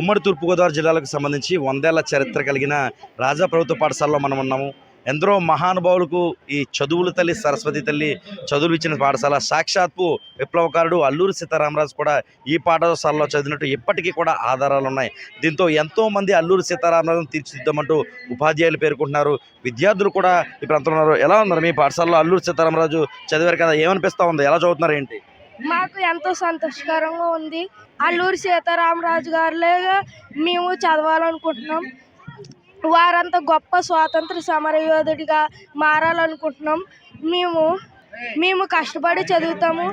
ఉమ్మడి తూర్పుగోదావరి జిల్లాలకు సంబంధించి వందేళ్ళ చరిత్ర కలిగిన రాజా ప్రభుత్వ పాఠశాలలో మనం ఉన్నాము. ఎందరో మహానుభావులకు ఈ చదువుల తల్లి సరస్వతి తల్లి చదువులు ఇచ్చిన పాఠశాల. సాక్షాత్తు విప్లవకారుడు అల్లూరి సీతారామరాజు కూడా ఈ పాఠశాలలో చదివినట్టు ఇప్పటికీ కూడా ఆధారాలు ఉన్నాయి. దీంతో ఎంతో మంది అల్లూరి సీతారామరాజును తీర్చిదిద్దామంటూ ఉపాధ్యాయులు పేర్కొంటున్నారు. విద్యార్థులు కూడా ఈ ప్రాంతంలో ఉన్నారు. ఎలా ఉన్నారు? మీ పాఠశాలలో అల్లూరి సీతారామరాజు చదివారు కదా ఏమనిపిస్తూ ఉంది? ఎలా చదువుతున్నారు ఏంటి? మాకు ఎంతో సంతోషకరంగా ఉంది. అల్లూరి సీతారామరాజు గారులే మేము చదవాలనుకుంటున్నాం. వారంత గొప్ప స్వాతంత్ర సమరయోధుడిగా మారాలనుకుంటున్నాం. మేము మేము కష్టపడి చదువుతాము.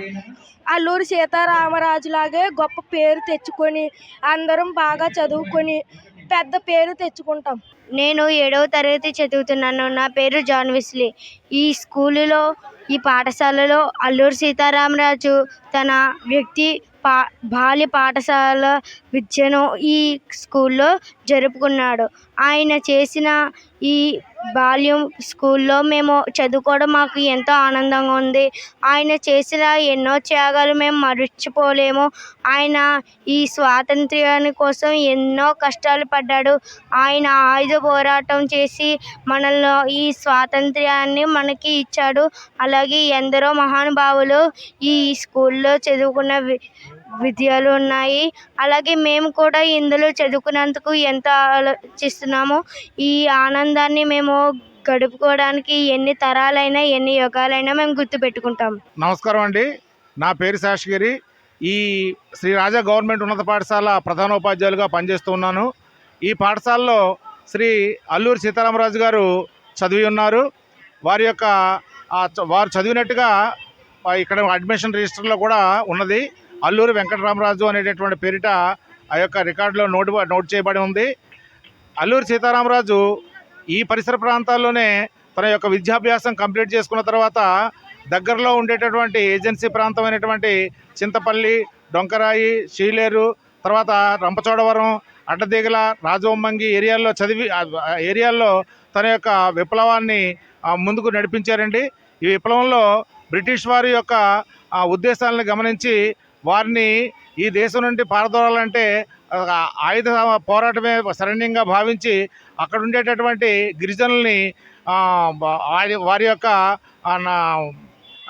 అల్లూరి సీతారామరాజు లాగే గొప్ప పేరు తెచ్చుకొని అందరం బాగా చదువుకొని పెద్ద పేరు తెచ్చుకుంటాం. నేను ఏడవ తరగతి చదువుతున్నాను. నా పేరు జాన్ విస్లీ. ఈ స్కూలులో ఈ పాఠశాలలో అల్లూరి సీతారామరాజు తన వ్యక్తి పా బాల్య పాఠశాల విద్యను ఈ స్కూల్లో జరుపుకున్నాడు. ఆయన చేసిన ఈ బాల్యం స్కూల్లో మేము చదువుకోవడం మాకు ఎంతో ఆనందంగా ఉంది. ఆయన చేసిన ఎన్నో త్యాగాలు మేము మర్చిపోలేము. ఆయన ఈ స్వాతంత్ర్యాన్ని కోసం ఎన్నో కష్టాలు పడ్డాడు. ఆయన ఆయుధ పోరాటం చేసి మనలో ఈ స్వాతంత్ర్యాన్ని మనకి ఇచ్చాడు. అలాగే ఎందరో మహానుభావులు ఈ స్కూల్లో చదువుకున్న వి విద్యలు ఉన్నాయి. అలాగే మేము కూడా ఇందులో చదువుకున్నందుకు ఎంత ఆలోచిస్తున్నామో ఈ ఆనందాన్ని మేము గడుపుకోవడానికి ఎన్ని తరాలైనా ఎన్ని యుగాలైనా మేము గుర్తుపెట్టుకుంటాం. నమస్కారం అండి. నా పేరు శాషగిరి ఈ శ్రీ రాజా గవర్నమెంట్ ఉన్నత పాఠశాల ప్రధానోపాధ్యాయులుగా పనిచేస్తూ ఉన్నాను. ఈ పాఠశాలలో శ్రీ అల్లూరి సీతారామరాజు గారు చదివి ఉన్నారు. వారి యొక్క వారు చదివినట్టుగా ఇక్కడ అడ్మిషన్ రిజిస్టర్లో కూడా ఉన్నది. అల్లూరి వెంకటరామరాజు అనేటటువంటి పేరిట ఆ యొక్క రికార్డులో నోటు నోట్ చేయబడి ఉంది. అల్లూరి సీతారామరాజు ఈ పరిసర ప్రాంతాల్లోనే తన యొక్క విద్యాభ్యాసం కంప్లీట్ చేసుకున్న తర్వాత దగ్గరలో ఉండేటటువంటి ఏజెన్సీ ప్రాంతమైనటువంటి చింతపల్లి డొంకరాయి షీలేరు తర్వాత రంపచోడవరం అడ్డదిగల రాజవొమ్మంగి ఏరియాల్లో చదివి ఏరియాల్లో తన యొక్క విప్లవాన్ని ముందుకు నడిపించారండి. ఈ విప్లవంలో బ్రిటిష్ వారి యొక్క ఉద్దేశాలను గమనించి వారిని ఈ దేశం నుండి పారదోలాలంటే ఆయుధ పోరాటమే శరణ్యంగా భావించి అక్కడ ఉండేటటువంటి గిరిజనుల్ని వారి- యొక్క నా-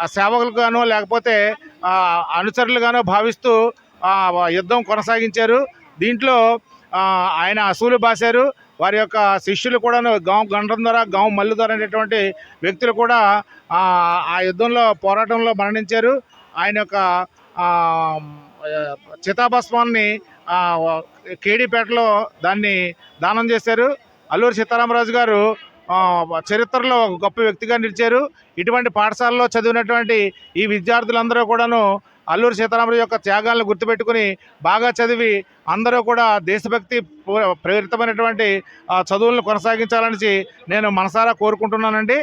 సేవకులుగానో లేకపోతే అనుచరులుగానో భావిస్తూ యుద్ధం కొనసాగించారు. దీంట్లో ఆయన అసూలు బాశారు. వారి యొక్క శిష్యులు కూడా గాం గండం ద్వారా గాం మల్లు ద్వారా అనేటువంటి వ్యక్తులు కూడా ఆ యుద్ధంలో పోరాటంలో మరణించారు. ఆయన యొక్క చితాభస్మాన్ని కేడీపేటలో దాన్ని దానం చేశారు. అల్లూరి సీతారామరాజు గారు చరిత్రలో ఒక గొప్ప వ్యక్తిగా నిలిచారు. ఇటువంటి పాఠశాలలో చదివినటువంటి ఈ విద్యార్థులందరూ కూడాను అల్లూరి సీతారామరాజు యొక్క త్యాగాలను గుర్తుపెట్టుకుని బాగా చదివి అందరూ కూడా దేశభక్తి ప్రేరితమైనటువంటి చదువులను కొనసాగించాలని నేను మనసారా కోరుకుంటున్నానండి.